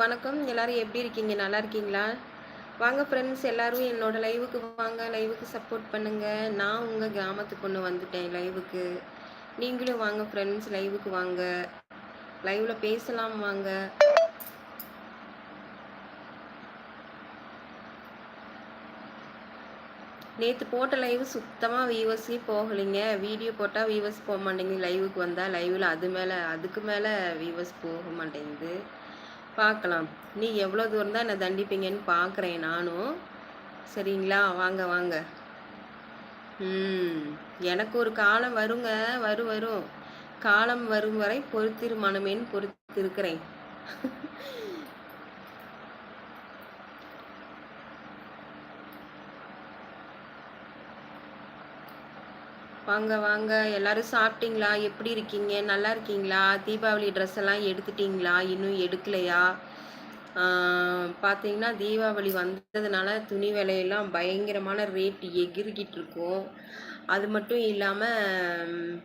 வணக்கம். எல்லாரும் எப்படி இருக்கீங்க? நல்லா இருக்கீங்களா? வாங்க ஃப்ரெண்ட்ஸ் எல்லாரும் என்னோட லைவுக்கு வாங்க. லைவுக்கு சப்போர்ட் பண்ணுங்க. நான் உங்கள் கிராமத்து பொண்ணு வந்துட்டேன் லைவுக்கு நீங்களும் வாங்க ஃப்ரெண்ட்ஸ் லைவுக்கு வாங்க. லைவில் பேசலாம் வாங்க. நேற்று போட்ட லைவ் சுத்தமாக வியூவர்ஸே போகலைங்க. வீடியோ போட்டால் வியூவர்ஸ் போக மாட்டேங்குது. லைவுக்கு வந்தால் லைவில் அது மேலே அதுக்கு மேலே வியூவர்ஸ் போக மாட்டேங்குது. பார்க்கலாம். நீ எவ்வளோ தூரம் தான் என்னை தண்டிப்பீங்கன்னு பார்க்குறேன் நானும். சரிங்களா? வாங்க வாங்க. ம். எனக்கு ஒரு காலம் வருங்க. வரும் வரும். காலம் வரும் வரை பொறுத்திரு மனமேன்னு பொறுத்து வாங்க வாங்க. எல்லாரும் சாப்பிட்டீங்களா? எப்படி இருக்கீங்க? நல்லா இருக்கீங்களா? தீபாவளி ட்ரெஸ் எல்லாம் எடுத்துட்டீங்களா? இன்னும் எடுக்கலையா? பார்த்தீங்கன்னா தீபாவளி வந்ததுனால துணி விலையெல்லாம் பயங்கரமான ரேட் எகிரிக்கிட்டு இருக்கும். அது மட்டும் இல்லாமல்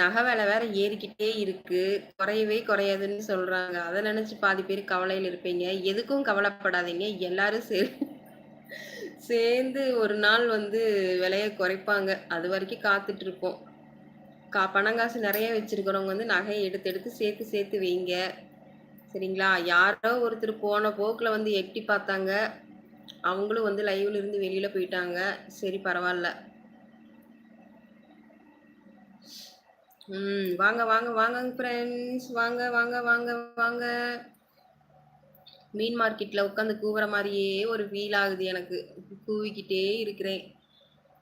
நகை விலை வேற ஏறிக்கிட்டே இருக்குது குறையவே குறையாதுன்னு சொல்கிறாங்க அதை நினச்சி பாதி பேர் கவலையில் இருப்பீங்க. எதுக்கும் கவலைப்படாதீங்க. எல்லாரும் சரி. சேர்ந்து ஒரு நாள் வந்து விலைய குறைப்பாங்க. அது வரைக்கும் காத்துட்டு இருக்கோம் கா பணங்காசு நிறைய வச்சிருக்கிறவங்க வந்து நகையை எடுத்து எடுத்து சேர்த்து சேர்த்து வைங்க. சரிங்களா? யாரோ ஒருத்தர் போன போக்கில் வந்து எட்டி பார்த்தாங்க. அவங்களும் வந்து லைவ்ல இருந்து வெளியில போயிட்டாங்க. சரி பரவாயில்ல. ம் வாங்க வாங்க வாங்க ஃப்ரெண்ட்ஸ் வாங்க வாங்க வாங்க வாங்க. மீன் மார்க்கெட்டில் உட்காந்து கூவுற மாதிரியே ஒரு ஃபீல் ஆகுது எனக்கு. கூவிக்கிட்டே இருக்கிறேன்.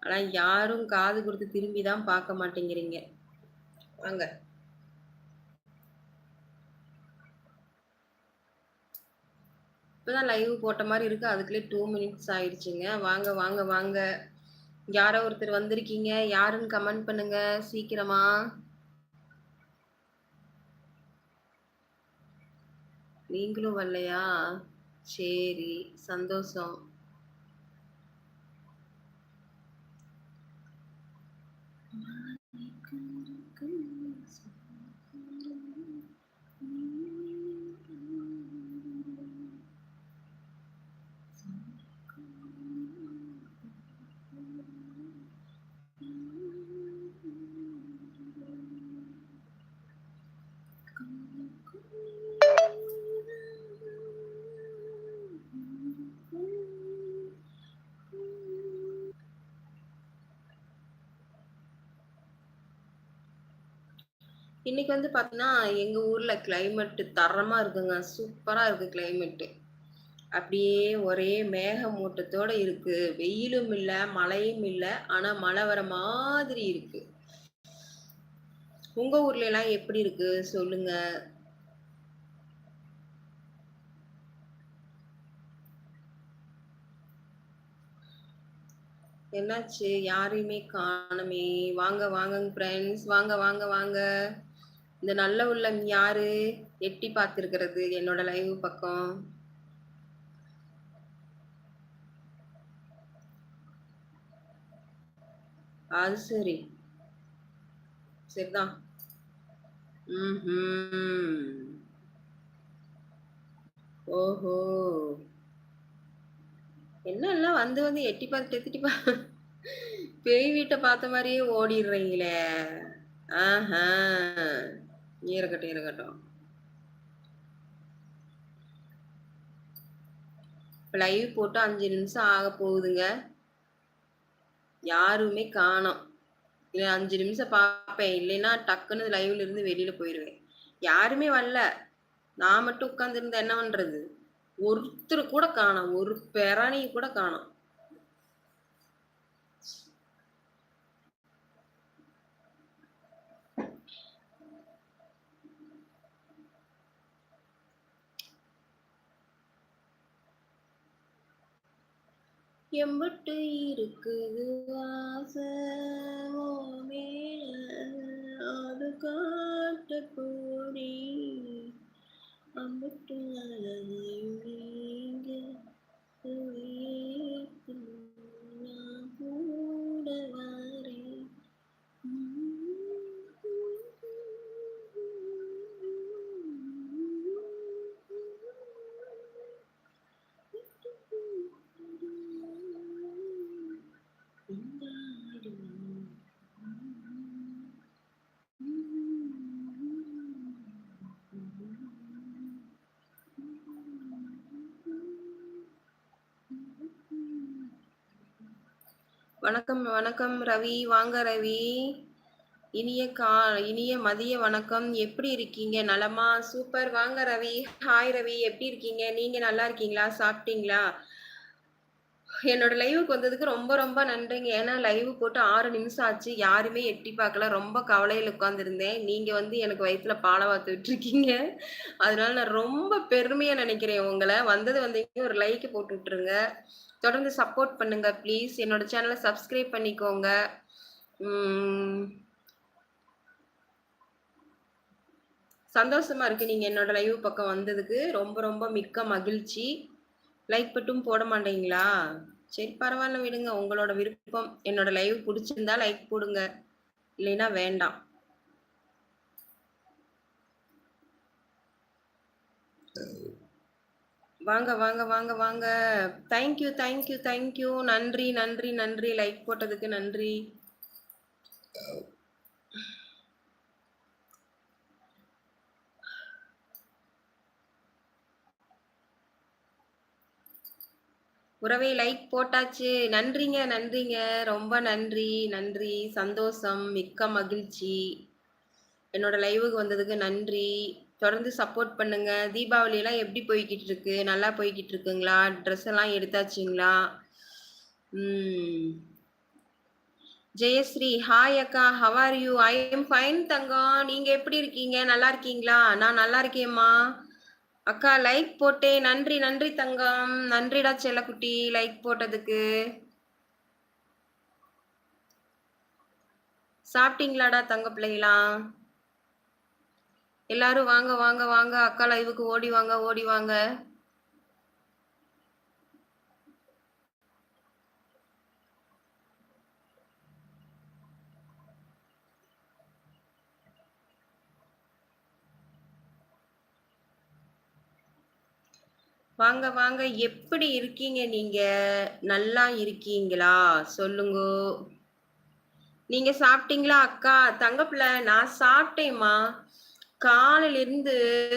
ஆனால் யாரும் காது கொடுத்து திரும்பி தான் பார்க்க மாட்டேங்கிறீங்க. வாங்க. இப்போதான் லைவ் போட்ட மாதிரி இருக்கு. அதுக்குள்ளே டூ மினிட்ஸ் ஆயிடுச்சுங்க. வாங்க வாங்க வாங்க. யாரோ ஒருத்தர் வந்திருக்கீங்க. யாருன்னு கமெண்ட் பண்ணுங்க. சீக்கிரமா. நீங்களும் வரலையா? சரி சந்தோஷம். இன்னைக்கு வந்து பார்த்தீங்கன்னா, எங்கள் ஊரில் கிளைமேட்டு தரமாக இருக்குங்க. சூப்பராக இருக்குது கிளைமேட்டு. அப்படியே ஒரே மேகமூட்டத்தோட இருக்குது வெயிலும் இல்லை மழையும் இல்லை ஆனால் மழை வர மாதிரி இருக்குது உங்கள் ஊர்லலாம் எப்படி இருக்கு? சொல்லுங்க. என்னாச்சு? யாரையுமே காணோமே! வாங்க வாங்க ஃப்ரெண்ட்ஸ். வாங்க வாங்க வாங்க. இந்த நல்ல உள்ளம் யாரு? எட்டி பார்த்துருக்கிறது என்னோட லைவ் பக்கம். அது சரி. சரிதான். ஓஹோ! என்ன எல்லாம் வந்து வந்து எட்டி பார்த்துட்டு எத்திட்டு பா பேய் வீட்டை பார்த்த மாதிரியே ஓடிடுறீங்களே! ஆஹா! இருக்கட்டும், இருக்கட்டும். லைவ் போட்டு அஞ்சு நிமிஷம் ஆக போகுதுங்க. யாருமே காணோம். இல்லை அஞ்சு நிமிஷம் பார்ப்பேன். இல்லைன்னா டக்குன்னு லைவ்ல இருந்து வெளியில போயிடுவேன் யாருமே வரல. நான் மட்டும் உட்காந்துருந்தா என்ன பண்றது? ஒருத்தர் கூட காணோம். ஒரு பிராணி கூட காணோம். எம்பட்டு இருக்குது ஆசை அது காட்டப் போறேன். அம்பட்டு அழகையும் வணக்கம் வணக்கம் ரவி. வாங்க ரவி. இனிய கா இனிய மதிய வணக்கம். எப்படி இருக்கீங்க? நலமா? சூப்பர். வாங்க ரவி. ஹாய் ரவி. எப்படி இருக்கீங்க? நீங்க நல்லா இருக்கீங்களா? சாப்பிட்டீங்களா? என்னோட லைவுக்கு வந்ததுக்கு ரொம்ப ரொம்ப நன்றிங்க. ஏன்னா லைவ் போட்டு ஆறு நிமிஷம் ஆச்சு. யாருமே எட்டி பார்க்கல. ரொம்ப கவலையில் உட்காந்துருந்தேன் நீங்கள் வந்து எனக்கு வயிற்றுல பாலை பார்த்து விட்டுருக்கீங்க. அதனால நான் ரொம்ப பெருமையாக நினைக்கிறேன் உங்களை. வந்தது வந்தீங்க ஒரு லைக்கு போட்டு விட்டுருங்க. தொடர்ந்து சப்போர்ட் பண்ணுங்க ப்ளீஸ் என்னோட சேனலை சப்ஸ்கிரைப் பண்ணிக்கோங்க. சந்தோஷமா இருக்கு நீங்க என்னோட லைவ் பக்கம் வந்ததுக்கு. ரொம்ப ரொம்ப மிக்க மகிழ்ச்சி. லைக் பட்டும் போட மாட்டீங்களா? சரி பரவாயில்ல விடுங்க. உங்களோட விருப்பம் என்னோட லைவ் பிடிச்சிருந்தா லைக் போடுங்க. இல்லைன்னா வேண்டாம். வாங்க வாங்க வாங்க வாங்க. தேங்க்யூ தேங்க்யூ தேங்க்யூ நன்றி நன்றி நன்றி. லைக் போட்டதுக்கு நன்றி. உறவை லைக் போட்டாச்சு. நன்றிங்க நன்றிங்க. ரொம்ப நன்றி நன்றி. சந்தோஷம் மிக்க மகிழ்ச்சி. என்னோட லைவுக்கு வந்ததுக்கு நன்றி. தொடர்ந்து சப்போர்ட் பண்ணுங்க. தீபாவளி எல்லாம் எப்படி போய்கிட்டு இருக்கு? நல்லா போய்கிட்டு இருக்குங்களா? ட்ரெஸ் எல்லாம் எடுத்தாச்சுங்களா? ஜெயஸ்ரீ ஹாய் அக்கா. How are you I am fine தங்கம். நீங்க எப்படி இருக்கீங்க? நல்லா இருக்கீங்களா? நான் நல்லா இருக்கேம்மா. அக்கா லைக் போட்டேன். நன்றி நன்றி தங்கம். நன்றிடா செல்லக்குட்டி லைக் போட்டதுக்கு. சாப்பிட்டீங்களாடா தங்க பிள்ளைகளா எல்லாரும் வாங்க வாங்க வாங்க. அக்கா லைவுக்கு ஓடி வாங்க ஓடி வாங்க. வாங்க வாங்க. எப்படி இருக்கீங்க? நீங்க நல்லா இருக்கீங்களா? சொல்லுங்க. நீங்க சாப்பிட்டீங்களா அக்கா? தங்கப்பிள்ள நான் சாப்பிட்டேம்மா. காலையில இருந்து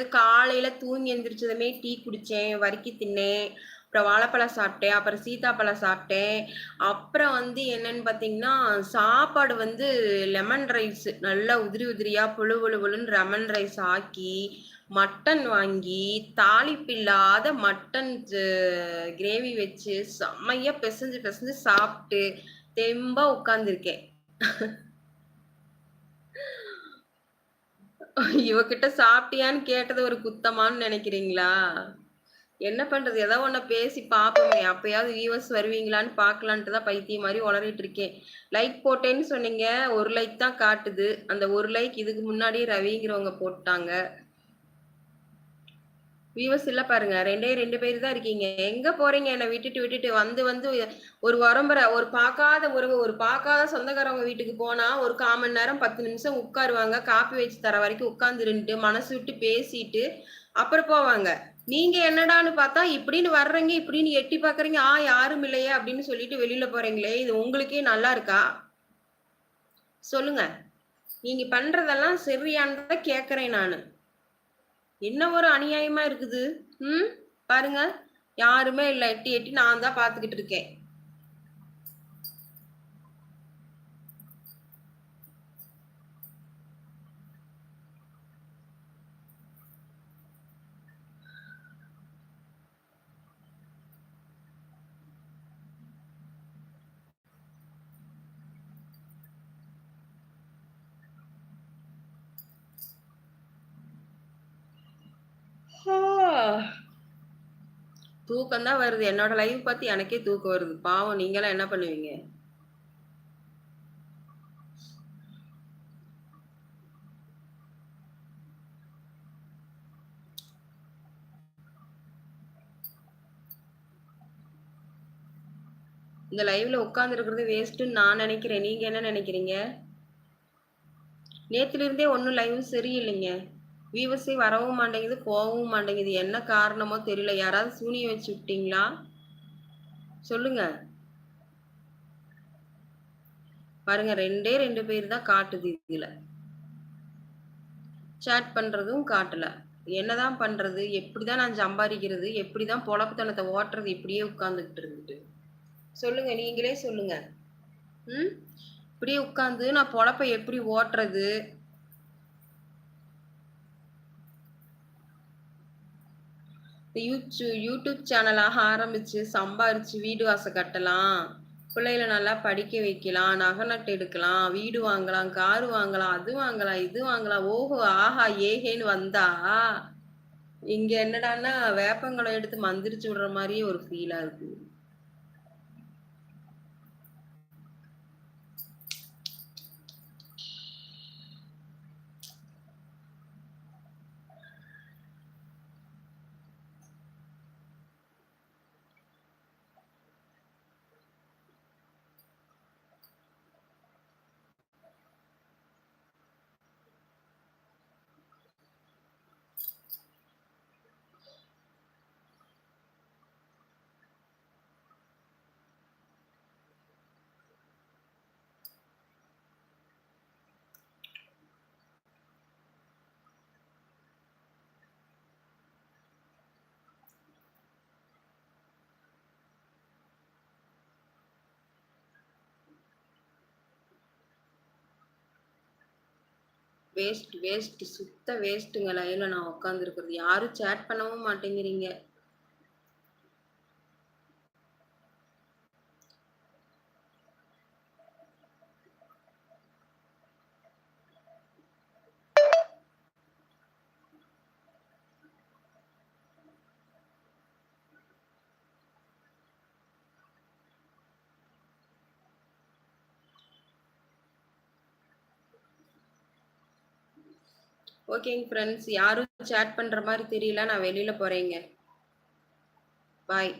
காலையில தூங்கி எந்திரிச்சதுமே டீ குடிச்சேன் வறுக்கி தின்னேன். அப்புறம் வாழைப்பழம் சாப்பிட்டேன் அப்புறம் சீத்தாப்பழம் சாப்பிட்டேன். அப்புறம் வந்து என்னன்னு பார்த்தீங்கன்னா சாப்பாடு வந்து லெமன் ரைஸ் நல்லா உதிரி உதிரியா புழு புழு புழுன்னு லெமன் ரைஸ் ஆக்கி மட்டன் வாங்கி தாளிப்பில்லாத மட்டன் கிரேவி வச்சு செம்மையா பிசைஞ்சு பிசைஞ்சு சாப்பிட்டு தெம்பா உட்காந்துருக்கேன் இவகிட்ட சாப்பிட்டியான்னு கேட்டது ஒரு குத்தமான்னு நினைக்கிறீங்களா? என்ன பண்றது? ஏதோ ஒன்ன பேசி பார்ப்போமே அப்பயாவது வியூவர்ஸ் வருவீங்களான்னு பார்க்கலான்ட்டு தான் பைத்தியம் மாதிரி உளறிட்டு இருக்கேன். லைக் போட்டேன்னு சொன்னீங்க. ஒரு லைக் தான் காட்டுது. அந்த ஒரு லைக் இதுக்கு முன்னாடியே ரவிங்கிறவங்க போட்டாங்க. வியூவர்ஸ் இல்ல பாருங்க. ரெண்டே ரெண்டு பேர் தான் இருக்கீங்க. எங்க போறீங்க? என்னை விட்டுட்டு விட்டுட்டு வந்து வந்து ஒரு வரம்பரை ஒரு பார்க்காத ஒரு ஒரு பார்க்காத சொந்தக்காரவங்க வீட்டுக்கு போனா ஒரு காமன் நேரம் பத்து நிமிஷம் உட்காருவாங்க. காப்பி வச்சு தர வரைக்கும் உட்காந்துருந்துட்டு மனசு விட்டு பேசிட்டு அப்புறம் போவாங்க. நீங்க என்னடான்னு பார்த்தா இப்படின்னு வர்றீங்க இப்படின்னு எட்டி பாக்குறீங்க ஆ யாரும் இல்லையே அப்படின்னு சொல்லிட்டு வெளியில போறீங்களே இது உங்களுக்கே நல்லா இருக்கா? சொல்லுங்க. நீங்க பண்றதெல்லாம் சரியானதை கேக்குறேன் நான். என்ன ஒரு அநியாயமா இருக்குது? ம்? பாருங்க. யாருமே இல்லை. எட்டி எட்டி நான் தான் பார்த்துக்கிட்டு இருக்கேன். தூக்கம் தான் வருது. என்னோட லைவ் பார்த்து எனக்கே தூக்கம் வருது. பாவம் நீங்களாம் என்ன பண்ணுவீங்க? இந்த லைவ்ல உட்கார்ந்து இருக்கிறது வேஸ்ட்டுன்னு நான் நினைக்கிறேன். நீங்க என்ன நினைக்கிறீங்க? நேத்துல இருந்தே ஒன்றும் லைவ் சரியில்லைங்க. வியூவர்ஸே வரவும் மாட்டேங்குது போகவும் மாட்டேங்குது. என்ன காரணமோ தெரியல. யாராவது சூனிய வச்சு விட்டீங்களா? சொல்லுங்க. பாருங்க ரெண்டே ரெண்டு பேர் தான் காட்டுது இதுல. சேட் பண்றதும் காட்டல. என்னதான் பண்றது? எப்படிதான் நான் சம்பாதிக்கிறது? எப்படிதான் பொழப்புத்தனத்தை ஓட்டுறது? இப்படியே உட்கார்ந்துகிட்டு இருந்துட்டு. சொல்லுங்க நீங்களே சொல்லுங்க. ம்? இப்படியே உட்காந்து நான் பொழப்பை எப்படி ஓட்டுறது? யூடியூ யூடியூப் சேனலாக ஆரம்பிச்சு சம்பாரிச்சு வீடு வாசை கட்டலாம். பிள்ளைகளை நல்லா படிக்க வைக்கலாம் நகை நட்டு எடுக்கலாம் வீடு வாங்கலாம் காரு வாங்கலாம் அது வாங்கலாம் இது வாங்கலாம். ஓஹோ ஆஹா ஏஹேன்னு வந்தா இங்க என்னடான்னா வேப்பங்களை எடுத்து மந்திரிச்சு விடுற மாதிரியே ஒரு ஃபீலா இருக்கு. வேஸ்ட் வேஸ்ட் சுத்த வேஸ்ட்டுங்க லைவ்ல நான் உட்காந்துருக்குறது யாரும் சேட் பண்ணவும் மாட்டேங்கிறீங்க. ஓகேங்க ஃப்ரெண்ட்ஸ் யாரும் சேட் பண்ற மாதிரி தெரியல. நான் வெளியில போறேங்க. பாய்